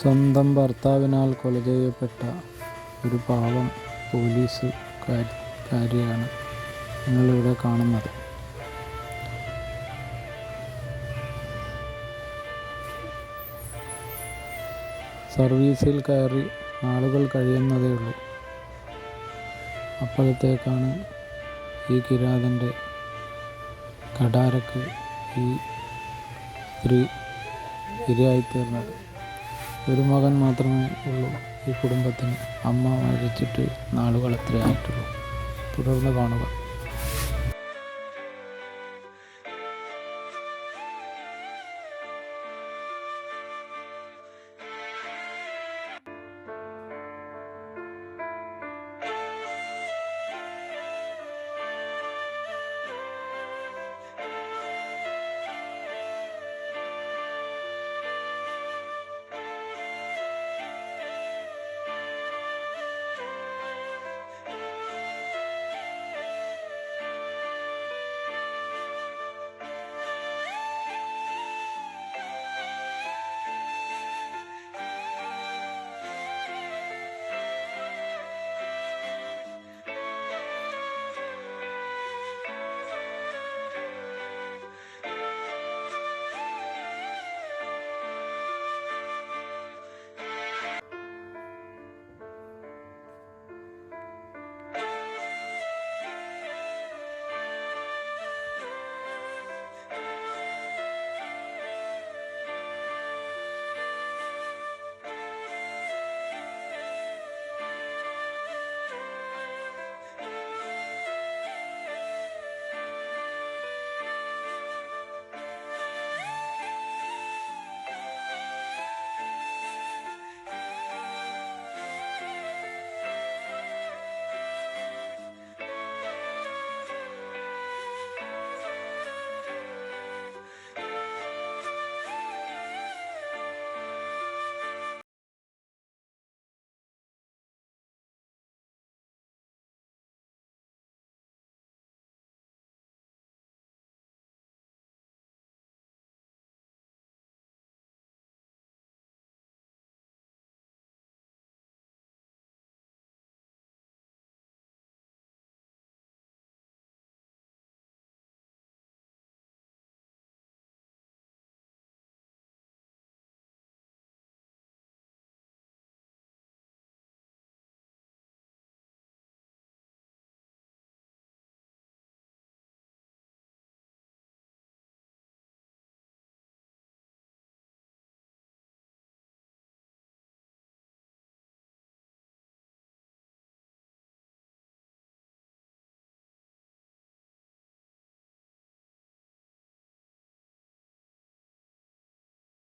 സ്വന്തം ഭർത്താവിനാൽ കൊല ചെയ്യപ്പെട്ട ഒരു പാവം പോലീസ് കാര്യമാണ് നിങ്ങളിവിടെ കാണുന്നത്. സർവീസിൽ കയറി നാളുകൾ കഴിയുന്നതേ ഉള്ളൂ. അപ്പോഴത്തേക്കാണ് ഈ കിരാതന്റെ കടാരക്ക് ഈ സ്ത്രീ ഇരയായിത്തീർന്നത്. ഒരു മകൻ മാത്രമേ ഉള്ളൂ ഈ കുടുംബത്തിന്. അമ്മ മരിച്ചിട്ട് നാളുകൾ എത്രയായിട്ടുള്ളൂ തുടർന്ന് കാണുക.